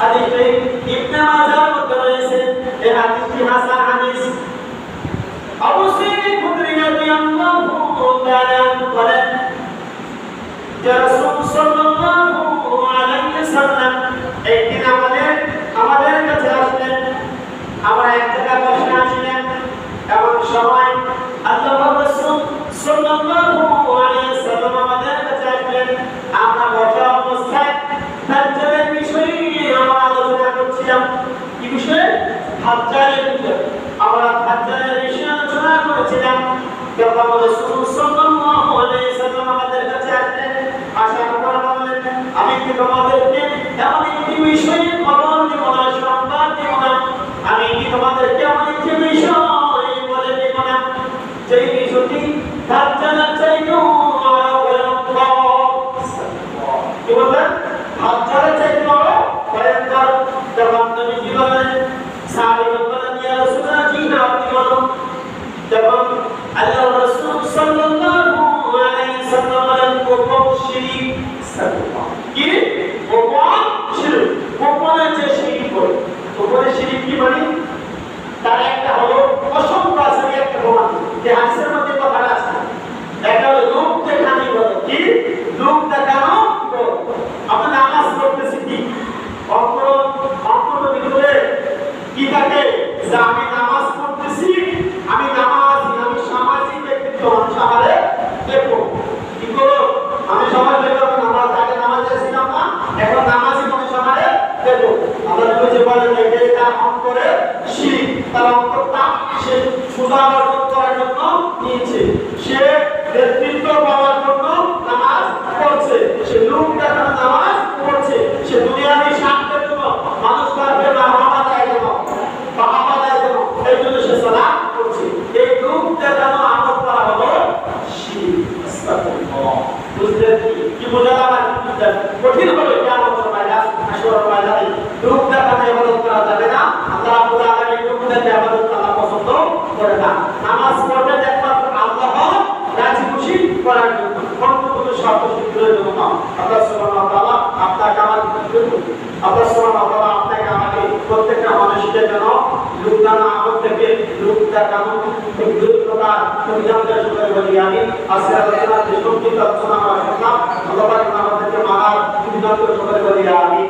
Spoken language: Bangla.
হাদিসটি ইবনে মাজার মধ্যে রয়েছে এই হাদিসটি হাসান হাদিস। আবু সাঈদ খুদরি রাদিয়াল্লাহু তাআলা বলেন যে রাসূল সাল্লাল্লাহু আলাইহি সাল্লাম একদিন আমাদের আমাদের কাছে আসলেন আমরা এক জায়গায় বসে আছিলেন এমন সময় আল্লাহ রাসূল সাল্লাল্লাহু আলাইহি সাল্লাম আমাদের কাছে আসলেন আমরা বসা অবস্থায় দাজ্জালের বিষয়ে আমরা আলোচনা করছিলাম কি বিষয়ে দাজ্জালের বিষয়ে আমরা দাজ্জালের বিষয়ে করেছিলাম যখন রাসূল সাল্লাল্লাহু আলাইহি সাল্লাম আমাদের কাছে আসলেন আসার পর বললেন আমি কি তোমাদেরকে এমন একটি বিষয়ে খবর দিব না, সংবাদ দিব না? আমি কি তোমাদেরকে এমন একটি বিষয় বলে দিব না? যেই বিষয়টি দাজ্জালের চাইতেও আরও কি বললেন? দাজ্জালের চাইতেও আরও ভয়ঙ্কর। যখন নবীজি যে হাদিসের মধ্যে কথাটা আছে। একটা হলো কি? আমরা নামাজ পড়তেছি কি? অন্তর অন্তর ভিতরে কি থাকে যে আমি নামাজ পড়তেছি, আমি নামাজ, আমি সামাজিক ব্যক্তিত্ব, মানুষ আমারে দেখব কি করো আমি সমাজ দেখব আমি নামাজ আগে নামাজ ছিলাম না এখন নামাজই মানুষ আমারে দেখব আমরা যদি যে বলে যে এটা অন্তরে তারা অন্তরটা সে সুদা অর্জন করার জন্য নিয়েছে। সে নেতৃত্ব পাওয়ার জন্য নামাজ পড়ছে সে লোক দেখানো নামাজ পড়ছে সে দুনিয়াবি স্বার্থের জন্য মানুষ তাকে বাহাবা দেয় জন্য বাহাবা দেয় জন্য এই জন্য সে সালাম করছে এই লোক দেখানো আমল করা হলো শিরিক আস্তাগফিরুল্লাহ বুঝলেন কি? কি বোঝালাম আর কি বুঝলেন? কঠিন হবে কেমন ময়দান আসর ময়দানে লোক দেখানো ইবাদত করা যাবে না আল্লাহ রাব্বুল আলামিন লোক দেখানো ইবাদত আল্লাহ পছন্দ করে না। নামাজ পড়বে একমাত্র আল্লাহ রাজি খুশি করার জন্য। কোনো শর্ত সিদ্ধের জন্য আল্লাহ সুবহানাহু তাআলা আপনাকে আমার আল্লাহ সুবহানাহু তাআলা আপনাকে আমাকে প্রত্যেকটা মানুষকে যেন আমল থেকে প্রকার আমি আজকে আলোচনা আল্লাহ আমাদেরকে মানার শুরু করি আমি